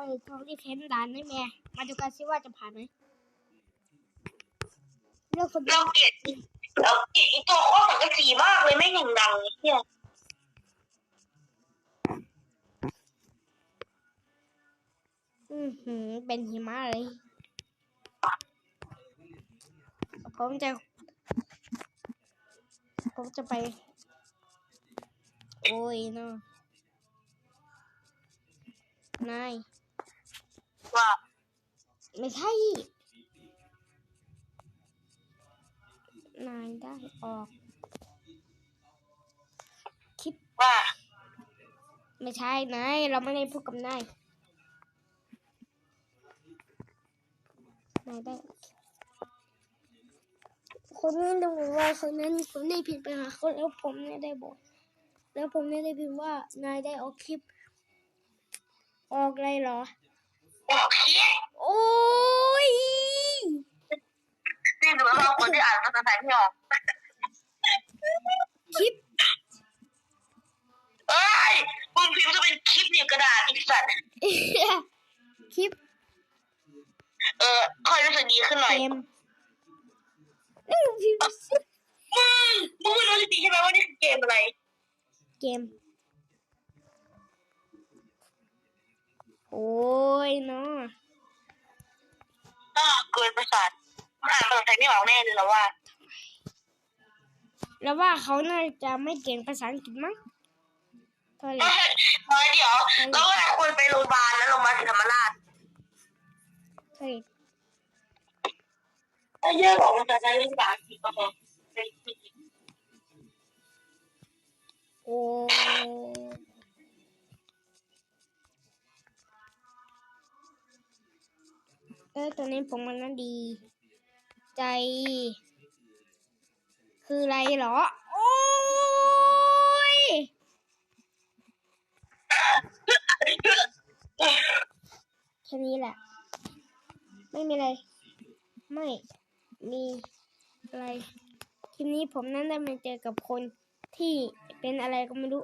อยต้องรีบเค้นด่านได้แม่มาดูกันซิว่าจะผ่านไหมเลือกคนเดียเราวเกลียดเราเกลียดอีตัวโคตรสังกะสีมากเลยไม่งอย่างดังเลยเนี่ยอือหือ เป็นหิมะเลย ผมจะ ผมจะไป โอ้ยเนาะนาย ว่า ไม่ใช่ นายได้ออก คลิปว่า ไม่ใช่นายเราไม่ได้พูดกับนายนายได้คนนั้นดูว่าคนนั้นผมได้พิมพ์ไปหาเขาแล้วผมเนี่ยได้บอก แล้วผมเนี่ยได้พิมพ์ว่านายได้ออกคลิป ออกอะไรเหรอ บอกเคียดโอ้ยนี่ดูว่าคนที่อ่านภาษาไทยไม่ออกคลิปเอ้ยมึงพิมพ์จะเป็นคลิปเนี่ยกระดาษอีกสัตว์คลิป เออค่อยรู้สึกดีขึ้นหน่อยเกมนี่มันพิมพ์มึงมึงไม่รู้จริงๆใช่ไหมว่านี่คือเกมอะไร เกม โอ้ ยเนาะอ่าเกินประสาทมันอ่านภาษาไทยไม่ออกแน่เลยแล้วว่า แล้วว่าเขาน่าจะไม่เก่งภาษาอังกฤษมั้งเท่าไหร่เฮ้ยเดี๋ยวแล้วเวลาควรไปโรงพยาบาลแล้วโรงพยาบาลศรีธรรมราชเท่าไหร่ไอ้เยอะบอกมันจะใช้ภาษาอังกฤษก็พอโอ้ เออตัวนี้ผมมันน่าดี ใจ คืออะไรเหรอ โอ้ยแค่นี้แหละ ไม่มีอะไร ไม่มีอะไร ทีนี้ผมนั้นได้มาเจอกับคนที่เป็นอะไรก็ไม่รู้